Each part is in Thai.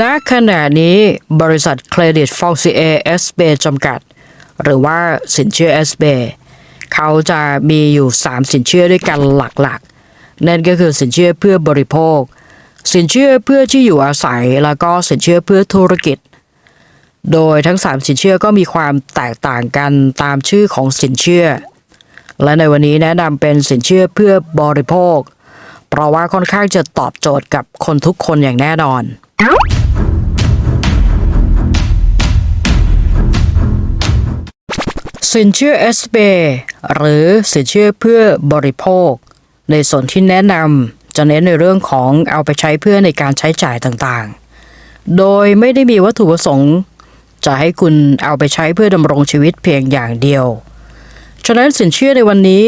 ณขณะนี้บริษัทเครดิตฟองซีเอเอสเบจำกัด หรือว่าสินเชื่อ s b เขาจะมีอยู่ 3 สินเชื่อด้วยกันหลักๆ นั่นก็คือสินเชื่อเพื่อบริโภค สินเชื่อเพื่อที่อยู่อาศัย แล้วก็สินเชื่อเพื่อธุรกิจ โดยทั้ง 3 สินเชื่อก็มีความแตกต่างกันตามชื่อของสินเชื่อ และในวันนี้แนะนำเป็นสินเชื่อเพื่อบริโภค เพราะว่าค่อนข้างจะตอบโจทย์กับคนทุกคนอย่างแน่นอน สินเชื่อ SB หรือสินเชื่อเพื่อบริโภค ในส่วนที่แนะนำจะเน้นในเรื่องของเอาไปใช้เพื่อในการใช้จ่ายต่างๆ โดยไม่ได้มีวัตถุประสงค์ จะให้คุณเอาไปใช้เพื่อดำรงชีวิตเพียงอย่างเดียว ฉะนั้นสินเชื่อในวันนี้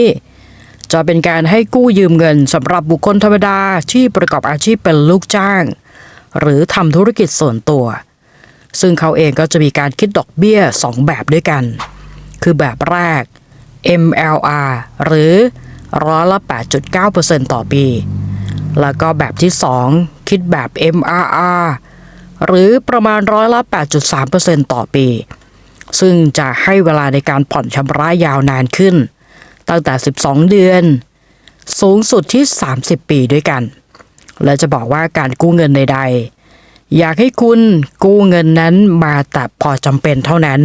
จะเป็นการให้กู้ยืมเงินสำหรับบุคคลธรรมดาที่ประกอบอาชีพเป็นลูกจ้าง หรือทำธุรกิจส่วนตัว ซึ่งเขาเองก็จะมีการคิดดอกเบี้ย 2 แบบด้วยกัน คือแบบแรก MLR หรือร้อยละ 8.9%ต่อปี แล้วก็แบบที่ 2 คิดแบบ MRR หรือประมาณร้อยละ 8.3%ต่อปี ซึ่งจะให้เวลาในการผ่อนชำระยาวนานขึ้น ตั้งแต่ 12 เดือน สูงสุดที่ 30 ปีด้วยกัน และจะบอกว่าการกู้เงินใด ๆ อยากให้คุณกู้เงินนั้นมาแต่พอจำเป็นเท่านั้น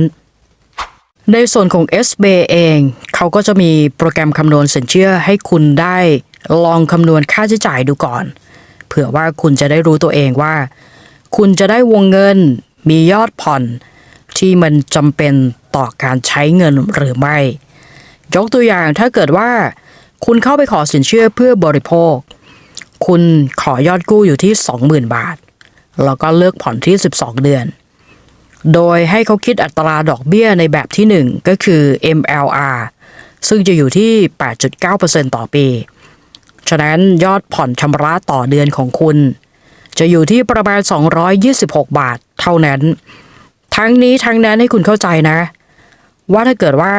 ในส่วนของ SB เอง เขาก็จะมีโปรแกรมคำนวณสินเชื่อให้คุณได้ลองคำนวณค่าใช้จ่ายดูก่อน เผื่อว่าคุณจะได้รู้ตัวเองว่า คุณจะได้วงเงินมียอดผ่อน ที่มันจำเป็นต่อการใช้เงินหรือไม่ ยกตัวอย่างถ้าเกิดว่า คุณเข้าไปขอสินเชื่อเพื่อบริโภค คุณขอยอดกู้อยู่ที่ 20,000 บาท แล้วก็เลือกผ่อนที่ 12 เดือน โดยให้เขาคิดอัตราดอกเบี้ยในแบบที่ 1 ก็คือ MLR ซึ่งจะอยู่ที่ 8.9%ต่อปี ฉะนั้นยอดผ่อนชำระต่อเดือนของคุณ จะอยู่ที่ประมาณ 226 บาทเท่านั้น ทั้งนี้ทั้งนั้นให้คุณเข้าใจนะ ว่าถ้าเกิดว่า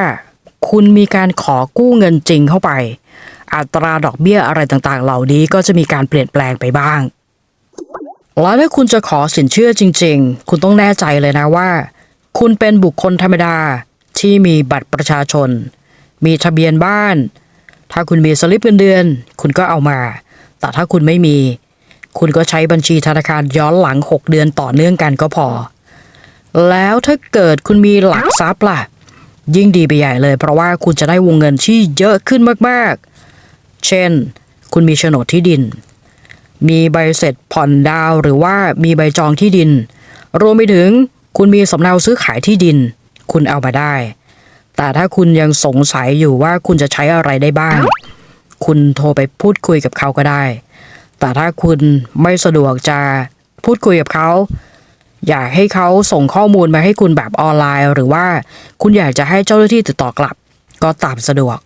คุณมีการขอกู้เงินจริงเข้าไป อัตราดอกเบี้ยอะไรต่างๆ เหล่านี้ก็จะมีการเปลี่ยนแปลงไปบ้าง แล้วถ้าคุณจะขอสินเชื่อจริง ๆ คุณต้องแน่ใจเลยนะว่า คุณเป็นบุคคลธรรมดาที่มีบัตรประชาชน มีทะเบียนบ้าน ถ้าคุณมีสลิปเงินเดือน คุณก็เอามา แต่ถ้าคุณไม่มี คุณก็ใช้บัญชีธนาคารย้อนหลัง 6 เดือนต่อเนื่องกันก็พอ แล้วถ้าเกิดคุณมีหลักทรัพย์ล่ะ ยิ่งดีไปใหญ่เลย เพราะว่าคุณจะได้วงเงินที่เยอะขึ้นมากๆ เช่น คุณมีโฉนดที่ดิน มีใบเสร็จผ่อนดาวหรือว่ามีใบจองที่ดิน รวมไปถึงคุณมีสำเนาซื้อขายที่ดิน คุณเอามาได้ แต่ถ้าคุณยังสงสัยอยู่ว่าคุณจะใช้อะไรได้บ้าง คุณโทรไปพูดคุยกับเขาก็ได้ แต่ถ้าคุณไม่สะดวกจะพูดคุยกับเขา อยากให้เขาส่งข้อมูลมาให้คุณแบบออนไลน์ หรือว่าคุณอยากจะให้เจ้าหน้าที่ติดต่อกลับ ก็ตามสะดวก